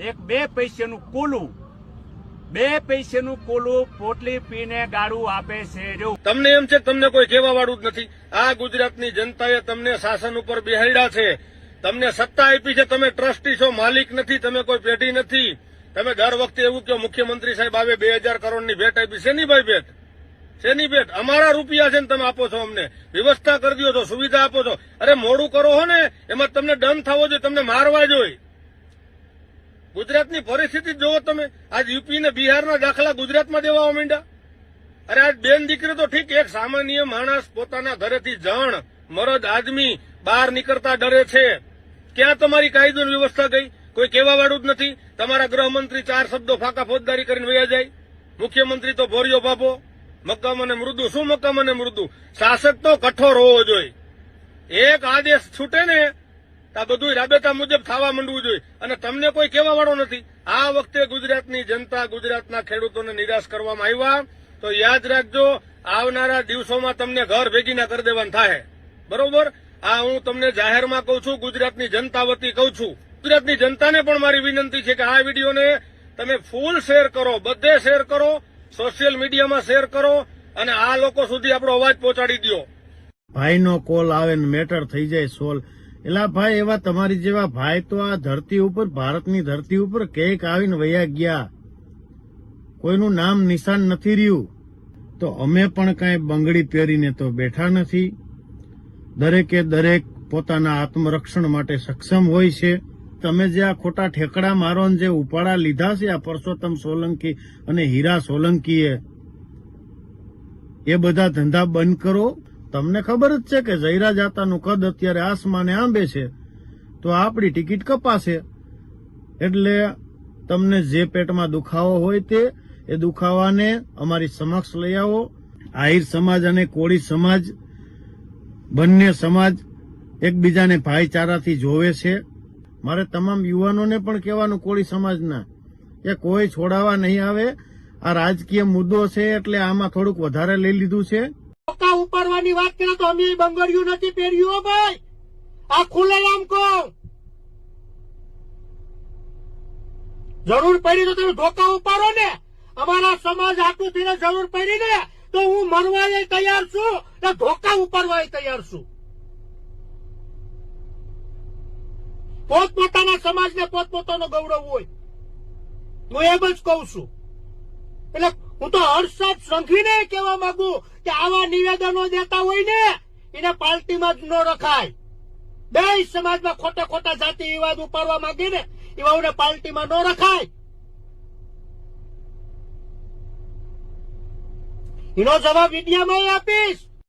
એક બે પૈસાનું કોલું. બે પૈસાનું કોલું પોટલી પીને ગાડું આપે છે તમને એમ છે તમને કોઈ કહેવા વાળું જ નથી. આ ગુજરાતની જનતાએ તમને શાસન ઉપર બેહાડ્યા છે. તમને સત્તા આપી છે. તમે ટ્રસ્ટી છો, માલિક નથી, તમે કોઈ પેઢી નથી. તમે દર વખતે એવું કહો, મુખ્યમંત્રી સાહેબ આવે બે હજાર કરોડની ભેટ આપી. શેની ભાઈ ભેટ? શેની ભેટ? અમારા રૂપિયા છે ને તમે આપો છો અમને. વ્યવસ્થા કરી દો છો, સુવિધા આપો છો. અરે મોડું કરો હો ને. એમાં તમને દંડ થવો જોઈએ, તમને મારવા જોઈએ. ગુજરાતની પરિસ્થિતિ જોવો તમે. આજ યુપી ને બિહારના દાખલા ગુજરાતમાં દેવા માંડ્યા. અરે આજ બેન દીકરી તો ઠીક, એક સામાન્ય માણસ પોતાના ઘરેથી જણ, મરદ આદમી, બહાર નીકળતા ડરે છે. ક્યાં તમારી કાયદોની વ્યવસ્થા ગઈ? કોઈ કહેવા વાળું જ નથી. તમારા ગૃહમંત્રી ચાર શબ્દો ફાકા ફોજદારી કરીને વયા જાય. મુખ્યમંત્રી તો ભોરિયો બાપો મક્કમ અને મૃદુ. શું મક્કમ અને મૃદુ? શાસક તો કઠોર હોવો જોઈએ. એક આદેશ છૂટે ને આ બધું રાબેતા મુજબ થવા માંડવું જોઈએ. અને તમને કોઈ કહેવા વાળો નથી. આ વખતે ગુજરાતની જનતા ગુજરાતના ખેડૂતોને નિરાશ કરવામાં આવ્યા. તો યાદ રાખજો, આવનારા દિવસોમાં તમને ઘર ભેગી ના કરી દેવાનું થાય. બરોબર? આ હું તમને જાહેરમાં કહું છું, ગુજરાતની જનતા વતી કહું છું. ગુજરાતની જનતાને પણ મારી વિનંતી છે કે આ વિડીયોને તમે ફૂલ શેર કરો, બધે શેર કરો, સોશિયલ મીડિયામાં શેર કરો, અને આ લોકો સુધી આપણો અવાજ પહોંચાડી દો ભાઈનો કોલ આવે ને મેટર થઈ જાય સોલ. એલા ભાઈ, એવા તમારી જેવા ભાઈ તો આ ધરતી ઉપર, ભારતની ધરતી ઉપર કેક આવીને વયા ગયા. કોઈનું નામ નિશાન નથી રહ્યું. તો અમે પણ કાંઈ બંગડી પહેરીને તો બેઠા નથી. દરેકે દરેક પોતાના આત્મરક્ષણ માટે સક્ષમ હોય છે. તમે જે આ ખોટા ઠેકડા મારો જે ઉપાડા લીધા છે, આ પરસોત્તમ સોલંકી અને હીરા સોલંકીએ, એ બધા ધંધા બંધ કરો. તમને ખબર જ છે કે જયરા જાતાનું કદ અત્યારે આસમાને આંબે છે. તો આપણી ટિકિટ કપાશે. એટલે તમને જે પેટમાં દુખાવો હોય તે, એ દુખાવાને અમારી સમક્ષ લઈ આવો. આહિર સમાજ અને કોળી સમાજ, બંને સમાજ એકબીજાને ભાઈચારાથી જોવે છે. મારે તમામ યુવાનોને પણ કહેવાનું કોળી સમાજના, કે કોઈ છોડાવા નહીં આવે. આ રાજકીય મુદ્દો છે એટલે આમાં થોડુંક વધારે લઈ લીધું છે. ઉપાડવાની વાત કરે તો અમે બંગડિયું નથી પહેર્યું ભાઈ. આ ખુલ્લેઆમ કહો. જરૂર પડી તો તમે ધોકા ઉપાડો ને. અમારા સમાજ આટલું થઈને જરૂર પડી ને, તો હું મરવા તૈયાર છું ને ધોકા ઉપાડવા તૈયાર છું. પોતપોતાના સમાજને પોતપોતાનો ગૌરવ હોય. હું એમ જ કઉ છું. એટલે હું તો હર્ષદ સંઘીને કહેવા માંગુ કે આવા નિવેદનો દેતા હોય ને, એને પાર્ટીમાં જ ન રખાય. બે સમાજમાં ખોટા ખોટા જાતિ વિવાદ ઉપાડવા માંગે ને એવાઓને પાર્ટીમાં ન રખાય. એનો જવાબ મીડિયામાં આપીશ.